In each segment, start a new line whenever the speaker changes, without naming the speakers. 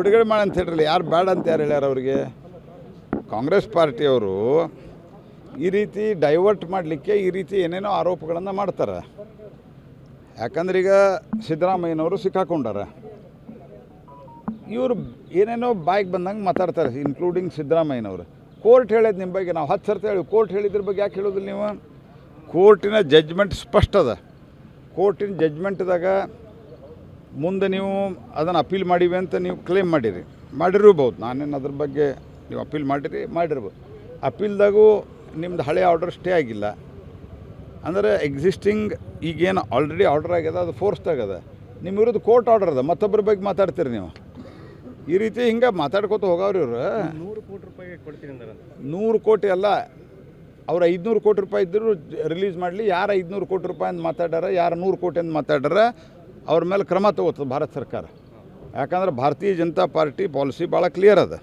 ಬಿಡುಗಡೆ ಮಾಡಿ ಅಂತ ಹೇಳ್ರಲ್ಲ, ಯಾರು ಬೇಡ ಅಂತ ಯಾರು ಹೇಳ್ಯಾರ ಅವ್ರಿಗೆ? ಕಾಂಗ್ರೆಸ್ ಪಾರ್ಟಿಯವರು ಈ ರೀತಿ ಡೈವರ್ಟ್ ಮಾಡಲಿಕ್ಕೆ ಈ ರೀತಿ ಏನೇನೋ ಆರೋಪಗಳನ್ನು ಮಾಡ್ತಾರೆ. ಯಾಕಂದ್ರೆ ಈಗ ಸಿದ್ದರಾಮಯ್ಯನವರು ಸಿಕ್ಕಾಕೊಂಡಾರ. ಇವರು ಏನೇನೋ ಬಾಯಿಗೆ ಬಂದಂಗೆ ಮಾತಾಡ್ತಾರೆ ಇನ್ಕ್ಲೂಡಿಂಗ್ ಸಿದ್ದರಾಮಯ್ಯನವರು. ಕೋರ್ಟ್ ಹೇಳೋದು ನಿಮ್ಮ ಬಗ್ಗೆ, ನಾವು ಹತ್ತು ಸರ್ತಿ ಹೇಳಿ, ಕೋರ್ಟ್ ಹೇಳಿದ್ರ ಬಗ್ಗೆ ಯಾಕೆ ಹೇಳೋದಿಲ್ಲ ನೀವು? ಕೋರ್ಟಿನ ಜಜ್ಮೆಂಟ್ ಸ್ಪಷ್ಟ ಅದ. ಕೋರ್ಟಿನ ಜಡ್ಜ್ಮೆಂಟ್ದಾಗ ಮುಂದೆ ನೀವು ಅದನ್ನು ಅಪೀಲ್ ಮಾಡಿವೆ ಅಂತ ನೀವು ಕ್ಲೇಮ್ ಮಾಡಿರಿ. ಮಾಡಿರ್ಬೋದು. ನಾನೇನು ಅದ್ರ ಬಗ್ಗೆ ನೀವು ಅಪೀಲ್ ಮಾಡಿರಿ ಮಾಡಿರ್ಬೋದು. ಅಪೀಲ್ದಾಗೂ ನಿಮ್ದು ಹಳೆ ಆರ್ಡರ್ ಸ್ಟೇ ಆಗಿಲ್ಲ. ಅಂದರೆ ಎಕ್ಸಿಸ್ಟಿಂಗ್ ಈಗೇನು ಆಲ್ರೆಡಿ ಆರ್ಡರ್ ಆಗ್ಯದ ಅದು ಫೋರ್ಸ್ದಾಗ ಅದ ನಿಮ್ಮ ವಿರುದ್ಧ ಕೋರ್ಟ್ ಆರ್ಡರ್ ಅದ. ಮತ್ತೊಬ್ಬರ ಬಗ್ಗೆ ಮಾತಾಡ್ತೀರಿ ನೀವು? ಈ ರೀತಿ ಹಿಂಗೆ ಮಾತಾಡ್ಕೋತ ಹೋಗವ್ರಿ ಇವರು.
ನೂರು ಕೋಟಿ ರೂಪಾಯಿ ಕೊಡ್ತೀನಿ
ನೂರು ಕೋಟಿ ಅಲ್ಲ ಅವ್ರು ಐದುನೂರು ಕೋಟಿ ರೂಪಾಯಿ ಇದ್ದರೂ ರಿಲೀಸ್ ಮಾಡಲಿ. ಯಾರು ಐದುನೂರು ಕೋಟಿ ರೂಪಾಯಿ ಅಂತ ಮಾತಾಡ್ಯಾರ ಯಾರು ನೂರು ಕೋಟಿ ಅಂತ ಮಾತಾಡ್ಯಾರ ಅವ್ರ ಮೇಲೆ ಕ್ರಮ ತಗೋತದೆ ಭಾರತ ಸರ್ಕಾರ. ಯಾಕಂದ್ರೆ ಭಾರತೀಯ ಜನತಾ ಪಾರ್ಟಿ ಪಾಲಿಸಿ ಭಾಳ ಕ್ಲಿಯರ್ ಅದ.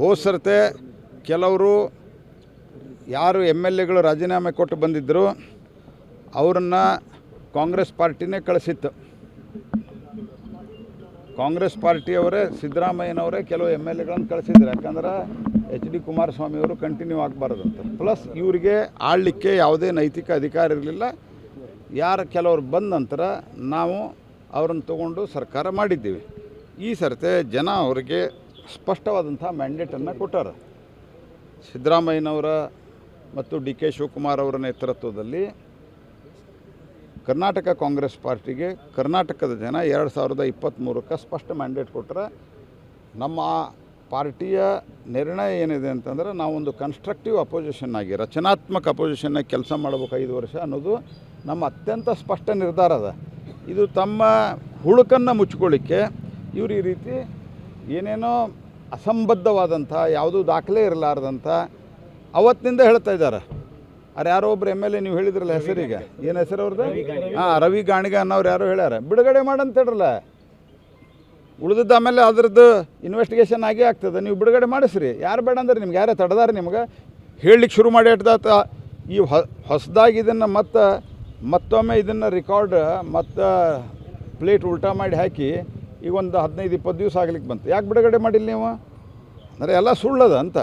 ಹೋಸರತೆ ಸರ್ತೆ ಕೆಲವರು ಯಾರು ಎಂ ಎಲ್ ಎಗಳು ರಾಜೀನಾಮೆ ಕೊಟ್ಟು ಬಂದಿದ್ದರು ಅವರನ್ನು ಕಾಂಗ್ರೆಸ್ ಪಾರ್ಟಿನೇ ಕಳಿಸಿತ್ತು. ಕಾಂಗ್ರೆಸ್ ಪಾರ್ಟಿಯವರೇ ಸಿದ್ದರಾಮಯ್ಯನವರೇ ಕೆಲವು ಎಂ ಎಲ್ ಎಗಳನ್ನು ಕಳಿಸಿದ್ರು. ಯಾಕಂದ್ರೆ ಎಚ್ ಡಿ ಕುಮಾರಸ್ವಾಮಿಯವರು ಕಂಟಿನ್ಯೂ ಅಂತ. ಪ್ಲಸ್ ಇವರಿಗೆ ಆಳ್ಲಿಕ್ಕೆ ಯಾವುದೇ ನೈತಿಕ ಅಧಿಕಾರ ಇರಲಿಲ್ಲ. ಯಾರು ಕೆಲವರು ಬಂದ ನಂತರ ನಾವು ಅವರನ್ನು ತಗೊಂಡು ಸರ್ಕಾರ ಮಾಡಿದ್ದೀವಿ. ಈ ಸರ್ತೆ ಜನ ಅವರಿಗೆ ಸ್ಪಷ್ಟವಾದಂಥ ಮ್ಯಾಂಡೇಟನ್ನು ಕೊಟ್ಟಾರ. ಸಿದ್ದರಾಮಯ್ಯನವರ ಮತ್ತು ಡಿ ಕೆ ಶಿವಕುಮಾರ್ ಅವರ ನೇತೃತ್ವದಲ್ಲಿ ಕರ್ನಾಟಕ ಕಾಂಗ್ರೆಸ್ ಪಾರ್ಟಿಗೆ ಕರ್ನಾಟಕದ ಜನ ಎರಡು ಸಾವಿರದ ಇಪ್ಪತ್ತ್ಮೂರಕ್ಕೆ ಸ್ಪಷ್ಟ ಮ್ಯಾಂಡೇಟ್ ಕೊಟ್ಟರೆ ನಮ್ಮ ಪಾರ್ಟಿಯ ನಿರ್ಣಯ ಏನಿದೆ ಅಂತಂದ್ರೆ ನಾವೊಂದು ಕನ್ಸ್ಟ್ರಕ್ಟಿವ್ ಅಪೋಸಿಷನ್ ಆಗಿ, ರಚನಾತ್ಮಕ ಅಪೋಸಿಷನ್ನಾಗಿ ಕೆಲಸ ಮಾಡಬೇಕು ಐದು ವರ್ಷ ಅನ್ನೋದು ನಮ್ಮ ಅತ್ಯಂತ ಸ್ಪಷ್ಟ ನಿರ್ಧಾರ ಅದ. ಇದು ತಮ್ಮ ಹುಳುಕನ್ನು ಮುಚ್ಕೊಳ್ಳಿಕ್ಕೆ ಇವರು ಈ ರೀತಿ ಏನೇನೋ ಅಸಂಬದ್ಧವಾದಂಥ, ಯಾವುದೂ ದಾಖಲೆ ಇರಲಾರ್ದಂಥ ಅವತ್ತಿನಿಂದ ಹೇಳ್ತಾ ಇದ್ದಾರೆ. ಅರೆ ಯಾರೋ ಒಬ್ರು ಎಂ ಎಲ್ ಎ ನೀವು ಹೇಳಿದ್ರಲ್ಲ ಹೆಸರಿಗೆ ಏನು ಹೆಸರು ಅವ್ರದ್ದು ಹಾಂ, ರವಿ ಗಾಣಿಗ ಅನ್ನೋರು ಯಾರೋ ಹೇಳ್ಯಾರ. ಬಿಡುಗಡೆ ಮಾಡಂತ ಹೇಳ್ರಲ್ಲ. ಉಳಿದದ್ದು ಆಮೇಲೆ ಅದ್ರದ್ದು ಇನ್ವೆಸ್ಟಿಗೇಷನ್ ಆಗೇ ಆಗ್ತದೆ. ನೀವು ಬಿಡುಗಡೆ ಮಾಡಿಸ್ರಿ. ಯಾರು ಬೇಡ ಅಂದ್ರೆ ನಿಮ್ಗೆ, ಯಾರೇ ತಡದಾರ ನಿಮ್ಗೆ. ಹೇಳಲಿಕ್ಕೆ ಶುರು ಮಾಡಿ ಇಟ್ದಾತ ಈ ಹೊಸದಾಗಿ ಇದನ್ನು ಮತ್ತೆ ಮತ್ತೊಮ್ಮೆ ಇದನ್ನು ರೆಕಾರ್ಡ್ ಮತ್ತು ಪ್ಲೇಟ್ ಉಲ್ಟಾ ಮಾಡಿ ಹಾಕಿ ಈಗ ಒಂದು ಹದಿನೈದು, ಇಪ್ಪತ್ತು ದಿವಸ ಆಗ್ಲಿಕ್ಕೆ ಬಂತು. ಯಾಕೆ ಬಿಡುಗಡೆ ಮಾಡಿಲ್ಲ ನೀವು? ಅಂದರೆ ಎಲ್ಲ ಸುಳ್ಳದ ಅಂತ.